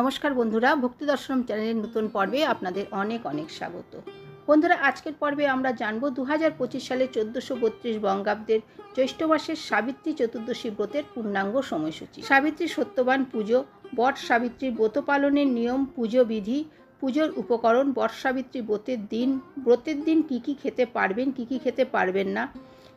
নমস্কার বন্ধুরা, ভক্তি দর্শনম চ্যানেলের নতুন পর্বে আপনাদের অনেক অনেক স্বাগত। বন্ধুরা, আজকের পর্বে আমরা জানব দু হাজার পঁচিশ সালে চোদ্দোশো বত্রিশ বঙ্গাব্দের জ্যৈষ্ঠ মাসের সাবিত্রী চতুর্দশী ব্রতের পূর্ণাঙ্গ সময়সূচি। সাবিত্রী সত্যবান পুজো, বট সাবিত্রীর ব্রত পালনের নিয়ম, পুজো বিধি, পুজোর উপকরণ, বট সাবিত্রী ব্রতের দিন ব্রতের দিন কী কী খেতে পারবেন, কী কী খেতে পারবেন না,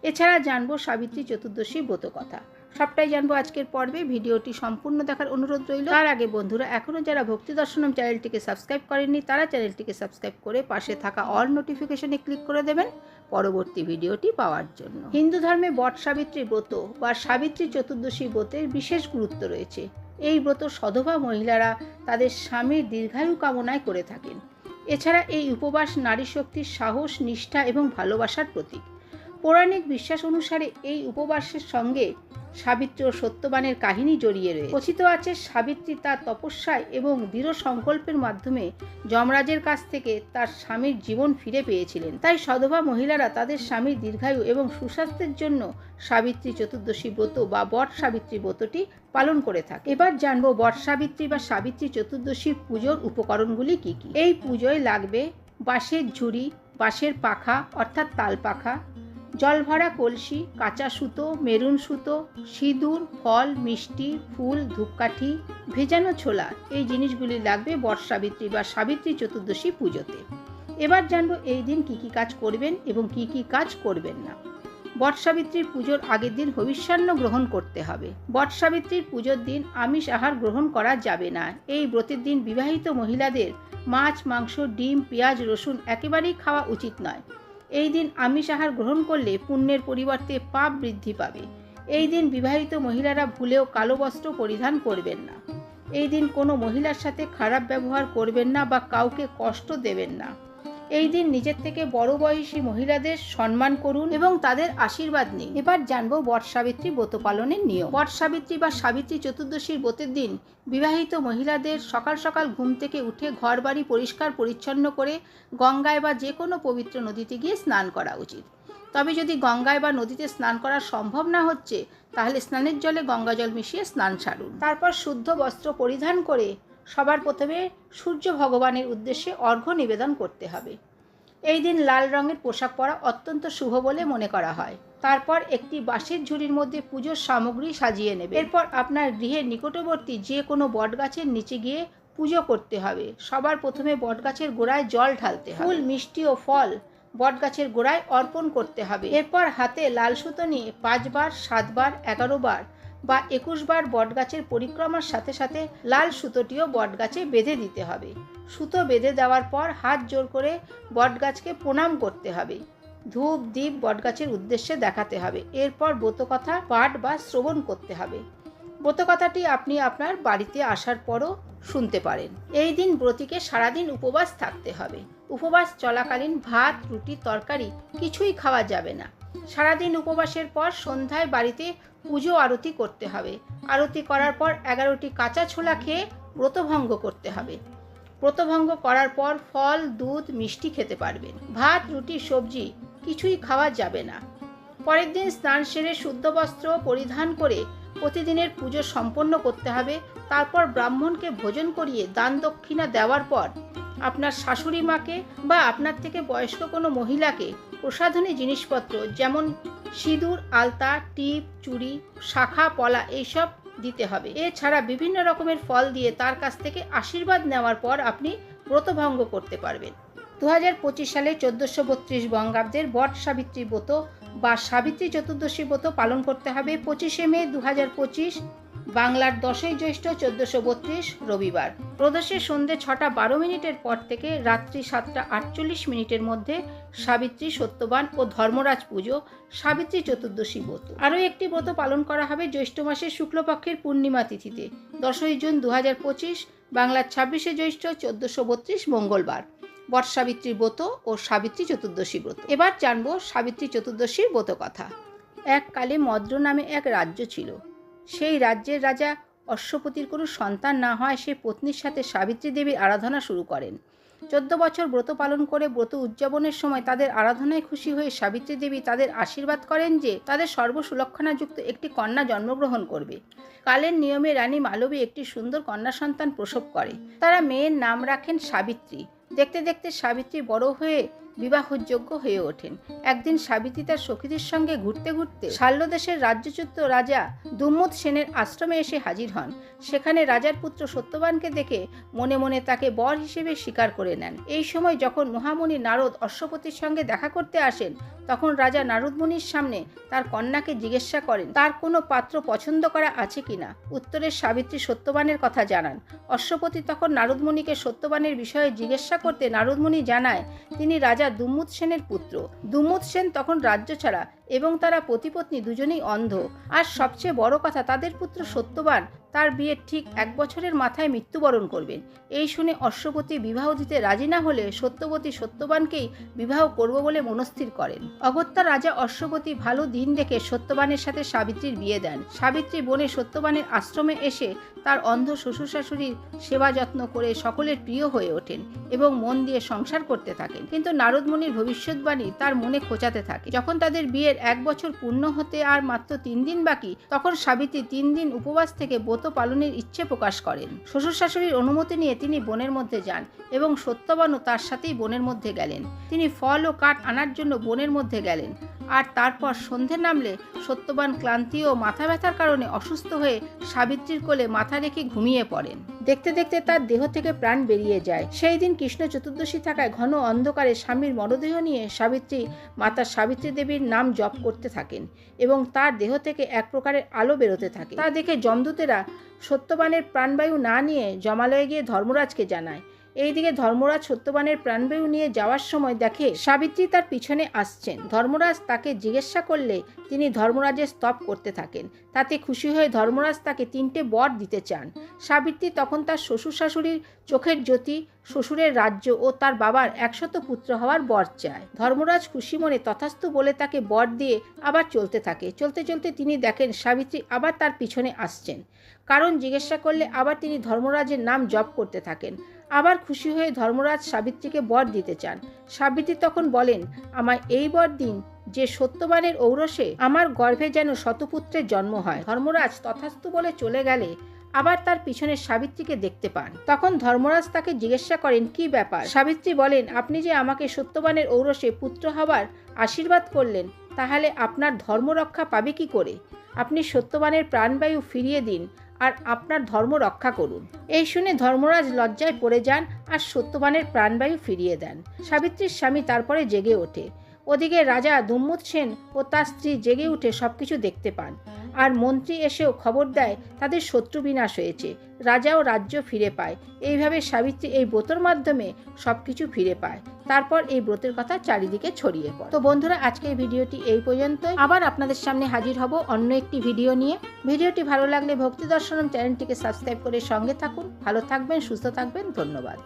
এছাড়া জানব সাবিত্রী চতুর্দশী ব্রত কথা। সবটাই জানব আজকের পর্বে। ভিডিওটি সম্পূর্ণ দেখার অনুরোধ রইল। তার আগে বন্ধুরা এখনও যারা ভক্তি দর্শনম চ্যানেলটিকে সাবস্ক্রাইব করেননি, তারা চ্যানেলটিকে সাবস্ক্রাইব করে পাশে থাকা অল নোটিফিকেশনে ক্লিক করে দেবেন পরবর্তী ভিডিওটি পাওয়ার জন্য। হিন্দু ধর্মে বট সাবিত্রী ব্রত বা সাবিত্রী চতুর্দশী ব্রতের বিশেষ গুরুত্ব রয়েছে। এই ব্রত সধবা মহিলারা তাদের স্বামীর দীর্ঘায়ু কামনায় করে থাকেন। এছাড়া এই উপবাস নারী শক্তির সাহস, নিষ্ঠা এবং ভালোবাসার প্রতীক। পৌরাণিক বিশ্বাস অনুসারে এই উপবাসের সঙ্গে সাবিত্রী ও সত্যবানের কাহিনী জড়িয়ে রয়েছে। কথিত আছে, সাবিত্রী তার তপস্যায় এবং দৃঢ় সংকল্পের মাধ্যমে যমরাজের কাছ থেকে তার স্বামীর জীবন ফিরে পেয়েছিলেন। তাই সধবা মহিলারা তাদের স্বামীর দীর্ঘায়ু এবং সুস্বাস্থ্যের জন্য সাবিত্রী চতুর্দশী ব্রত বা বট সাবিত্রী ব্রতটি পালন করে থাকে। এবার জানব বট সাবিত্রী বা সাবিত্রী চতুর্দশী পুজোর উপকরণগুলি কি কি? এই পুজোয় লাগবে বাঁশের ঝুড়ি, বাঁশের পাখা অর্থাৎ তাল পাখা জল ভরা কলসি, কাঁচা সুতো, মেরুন সুতো, সিঁদুর, ফল, মিষ্টি, ফুল, ধূপকাঠি, ভেজানো ছোলা, এই জিনিসগুলি লাগবে বট সাবিত্রী বা সাবিত্রী চতুর্দশী পুজোতে। এবার জানব এই দিন কি কি কাজ করবেন এবং কি কি কাজ করবেন না। বট সাবিত্রীর পুজোর আগের দিন হবিষ্যান্ন গ্রহণ করতে হবে। বট সাবিত্রীর পুজোর দিন আমিষ আহার গ্রহণ করা যাবে না। এই ব্রতের দিন বিবাহিত মহিলাদের মাছ, মাংস, ডিম, পেঁয়াজ, রসুন একেবারেই খাওয়া উচিত নয়। এই দিন আমিষ আহার গ্রহণ করলে পুণ্যের পরিবর্তে পাপ বৃদ্ধি পাবে। এই দিন বিবাহিত মহিলারা ভুলেও কালো বস্ত্র পরিধান করবেন না। এই দিন কোনো মহিলার সাথে খারাপ ব্যবহার করবেন না বা কাউকে কষ্ট দেবেন না। এই দিন নিজের থেকে বড় বয়সী মহিলাদের সম্মান করুন এবং তাদের আশীর্বাদ নিন। এবার জানব বট সাবিত্রী ব্রত পালনের নিয়ম। বট সাবিত্রী বা সাবিত্রী চতুর্দশীর ব্রতের দিন বিবাহিত মহিলাদের সকাল সকাল ঘুম থেকে উঠে ঘর বাড়ি পরিষ্কার পরিচ্ছন্ন করে গঙ্গায় বা যে কোনো পবিত্র নদীতে গিয়ে স্নান করা উচিত। তবে যদি গঙ্গায় বা নদীতে স্নান করা সম্ভব না হচ্ছে, তাহলে স্নানের জলে গঙ্গা জল মিশিয়ে স্নান সারুন। তারপর শুদ্ধ বস্ত্র পরিধান করে সবার প্রথমে সূর্য ভগবানের উদ্দেশ্যে অর্ঘ্য নিবেদন করতে হবে। এই দিন লাল রঙের পোশাক পরা অত্যন্ত শুভ বলে মনে করা হয়। তারপর একটি বাঁশের ঝুড়ির মধ্যে পুজোর সামগ্রী সাজিয়ে নেবে। এরপর আপনার গৃহের নিকটবর্তী যে কোনো বটগাছের নিচে গিয়ে পুজো করতে হবে। সবার প্রথমে বটগাছের গোড়ায় জল ঢালতে হবে। ফুল, মিষ্টি ও ফল বটগাছের গোড়ায় অর্পণ করতে হবে। এরপর হাতে লাল সুতো নিয়ে পাঁচবার, সাতবার এগারো বার বা একুশ বার বটগাছের পরিক্রমার সাথে সাথে লাল সুতোটিও বটগাছে বেঁধে দিতে হবে। সুতো বেঁধে দেওয়ার পর হাত জোর করে বটগাছকে প্রণাম করতে হবে। ধূপ দ্বীপ বটগাছের উদ্দেশ্যে দেখাতে হবে। এরপর ব্রতকথা, পাঠ বা শ্রবণ করতে হবে। ব্রতকথাটি আপনি আপনার বাড়িতে আসার পরও শুনতে পারেন। এই দিন ব্রতীকে সারাদিন উপবাস থাকতে হবে। উপবাস চলাকালীন ভাত, রুটি, তরকারি কিছুই খাওয়া যাবে না। সারাদিন উপবাসের পর সন্ধ্যায় বাড়িতে পুজো আরতি করতে হবে। আরতি করার পর এগারোটি কাঁচা ছোলা খেয়ে ব্রতভঙ্গ করতে হবে। ব্রতভঙ্গ করার পর ফল, দুধ, মিষ্টি খেতে পারবেন। ভাত, রুটি, সবজি কিছুই খাওয়া যাবে না। পরের দিন স্নান সেরে শুদ্ধ বস্ত্র পরিধান করে প্রতিদিনের পুজো সম্পন্ন করতে হবে। তারপর ব্রাহ্মণকে ভোজন করিয়ে দান দক্ষিণা দেওয়ার পর আপনার শাশুড়ি মাকে বা আপনার থেকে বয়স্ক কোনো মহিলাকে প্রসাধনী জিনিসপত্র যেমন সিঁদুর, আলতা, টিপ, চুড়ি, শাখা, পলা এইসব দিতে হবে। এছাড়া বিভিন্ন রকমের ফল দিয়ে তার কাছ থেকে আশীর্বাদ নেওয়ার পর আপনি ব্রতভঙ্গ করতে পারবেন। দু হাজার পঁচিশ সালে চোদ্দোশো বত্রিশ বঙ্গাব্দের বট সাবিত্রী ব্রত বা সাবিত্রী চতুর্দশী ব্রত পালন করতে হবে। পঁচিশে মে দু হাজার পঁচিশ বাংলার দশই জ্যৈষ্ঠ চোদ্দোশো বত্রিশ রবিবার। প্রদোষের সন্ধে ছটা বারো মিনিটের পর থেকে রাত্রি সাতটা আটচল্লিশ মিনিটের মধ্যে সাবিত্রী সত্যবান ও ধর্মরাজ পুজো, সাবিত্রী চতুর্দশী ব্রত। আরও একটি ব্রত পালন করা হবে জ্যৈষ্ঠ মাসের শুক্লপক্ষের পূর্ণিমা তিথিতে। দশই জুন দু হাজার পঁচিশ, বাংলার ছাব্বিশে জ্যৈষ্ঠ চোদ্দশো বত্রিশ মঙ্গলবার। বট ব্রত ও সাবিত্রী চতুর্দশী ব্রত। এবার জানব সাবিত্রী চতুর্দশীর ব্রত কথা। এককালে মদ্র নামে এক রাজ্য ছিল। সেই রাজ্যের রাজা অশ্বপতির কোনো সন্তান না হয় সে পত্নীর সাথে সাবিত্রী দেবীর আরাধনা শুরু করেন। চোদ্দ বছর ব্রত পালন করে ব্রত উদযাপনের সময় তাদের আরাধনায় খুশি হয়ে সাবিত্রী দেবী তাদের আশীর্বাদ করেন যে তাদের সর্বসুলক্ষণাযুক্ত একটি কন্যা জন্মগ্রহণ করবে। কালের নিয়মে রানী মালবী একটি সুন্দর কন্যা সন্তান প্রসব করে। তারা মেয়ের নাম রাখেন সাবিত্রী। দেখতে দেখতে সাবিত্রী বড় হয়ে বিবাহযোগ্য হয়ে ওঠেন। একদিন সাবিত্রী তার সখীদের সঙ্গে ঘুরতে ঘুরতে শাল্যদেশের রাজ্যচ্যুত রাজা দুম্মুদ সেনের আশ্রমে এসে হাজির হন। সেখানে রাজার পুত্র সত্যবানকে দেখে মনে মনে তাকে বর হিসেবে স্বীকার করে নেন। এই সময় যখন মহামণি নারদ অশ্বপতির সঙ্গে দেখা করতে আসেন, তখন রাজা নারদমণির সামনে তার কন্যাকে জিজ্ঞাসা করেন, তার কোনো পাত্র পছন্দ করা আছে কিনা উত্তরের সাবিত্রী সত্যবানের কথা জানান। অশ্বপতি তখন নারদমণিকে সত্যবানের বিষয়ে জিজ্ঞাসা করতে নারদমণি জানায়, তিনি রাজা দুম্মুদ সেনের পুত্র। দুমুৎ সেন তখন রাজ্য ছাড়া এবং তারা পতিপত্নী দুজনেই অন্ধ। আর সবচেয়ে বড় কথা, তাদের পুত্র সত্যবান, তার বিয়ের ঠিক এক বছরের মাথায় মৃত্যুবরণ করবেন। এই শুনে অশ্বপতি বিবাহ দিতে রাজি না হলে সত্যবতী সত্যবানকেই বিবাহ করব বলে মনস্থির করেন। অগত্যা রাজা অশ্বপতি ভালো দিন দেখে সত্যবানের সাথে সাবিত্রীর বিয়ে দেন। সাবিত্রী বনে সত্যবানের আশ্রমে এসে তার অন্ধ শ্বশুর শাশুড়ির সেবা যত্ন করে সকলের প্রিয় হয়ে ওঠেন এবং মন দিয়ে সংসার করতে থাকেন। কিন্তু নারদমণির ভবিষ্যৎবাণী তার মনে খোঁচাতে থাকে। যখন তাদের বিয়ের এক বছর পূর্ণ হতে আর মাত্র তিন দিন বাকি, তখন সাবিত্রী তিন দিন উপবাস থেকে ব্রত পালনের ইচ্ছে প্রকাশ করেন। শ্বশুর শাশুড়ির অনুমতি নিয়ে তিনি বনের মধ্যে যান এবং সত্যবানও তার সাথেই বনের মধ্যে গেলেন। তিনি ফল ও কাঠ আনার জন্য বনের মধ্যে গেলেন আর তারপর সন্ধে নামলে সত্যবান ক্লান্তি ও মাথা ব্যথার কারণে অসুস্থ হয়ে সাবিত্রীর কোলে মাথা রেখে ঘুমিয়ে পড়েন। দেখতে দেখতে তার দেহ থেকে প্রাণ বেরিয়ে যায়। সেই দিন কৃষ্ণ চতুর্দশী থাকায় ঘন অন্ধকারে স্বামীর মরদেহ নিয়ে সাবিত্রী, মাতা সাবিত্রী দেবীর নাম জপ করতে থাকেন এবং তার দেহ থেকে এক প্রকারের আলো বেরোতে থাকে। তা দেখে যমদূতেরা সত্যবানের প্রাণবায়ু না নিয়ে জমালয়ে গিয়ে ধর্মরাজকে জানায়। এইদিকে ধর্মরাজ সত্যবানের প্রাণবায়ু নিয়ে যাওয়ার সময় দেখে সাবিত্রী তার পিছনে আসছেন। ধর্মরাজ তাকে জিজ্ঞাসা করলে তিনি ধর্মরাজের স্তব করতে থাকেন। তাতে খুশি হয়ে ধর্মরাজ তাকে তিনটে বর দিতে চান। সাবিত্রী তখন তার শ্বশুর শাশুড়ির চোখের জ্যোতি, শ্বশুরের রাজ্য ও তার বাবার একশত পুত্র হওয়ার বর চায়। ধর্মরাজ খুশি মনে তথাস্তু বলে তাকে বর দিয়ে আবার চলতে থাকে। চলতে চলতে তিনি দেখেন সাবিত্রী আবার তার পিছনে আসছেন। কারণ জিজ্ঞাসা করলে আবার তিনি ধর্মরাজের নাম জপ করতে থাকেন। আবার খুশি হয়ে ধর্মরাজ সাবিত্রীকে বর দিতে চান। সাবিত্রী তখন বলেন, আমায় এই বর দিন, যে সত্যবানের ঔরসে আমার গর্ভে যেন শতপুত্রের জন্ম হয়। ধর্মরাজ তথাস্তু বলে চলে গেলে আবার তার পিছনে সাবিত্রীকে দেখতে পান। তখন ধর্মরাজ তাকে জিজ্ঞাসা করেন, কি ব্যাপার? সাবিত্রী বলেন, আপনি যে আমাকে সত্যবানের ঔরসে পুত্র হবার আশীর্বাদ করলেন, তাহলে আপনার ধর্ম রক্ষা পাবে কি করে? আপনি সত্যবানের প্রাণবায়ু ফিরিয়ে দিন আর আপনার ধর্ম রক্ষা করুন। এই শুনে ধর্মরাজ লজ্জায় পড়ে যান আর সত্যবানের প্রাণবায়ু ফিরিয়ে দেন। সাবিত্রীর স্বামী তারপরে জেগে ওঠে। ওদিকে রাজা দুম্মুদ সেন ও তার স্ত্রী জেগে উঠে সবকিছু দেখতে পান। আর মন্ত্রী এসেও খবর দেয় তাদের শত্রু বিনাশ হয়েছে। রাজাও রাজ্য ফিরে পায়। এইভাবে সাবিত্রী এই ব্রতর মাধ্যমে সব কিছু ফিরে পায়। তারপর এই ব্রতের কথা চারিদিকে ছড়িয়ে পড়ে। তো বন্ধুরা, আজকের ভিডিওটি এই পর্যন্ত আবার আপনাদের সামনে হাজির হব অন্য একটি ভিডিও নিয়ে। ভিডিওটি ভালো লাগলে ভক্তি দর্শনম চ্যানেলটিকে সাবস্ক্রাইব করে সঙ্গে থাকুন। ভালো থাকবেন, সুস্থ থাকবেন। ধন্যবাদ।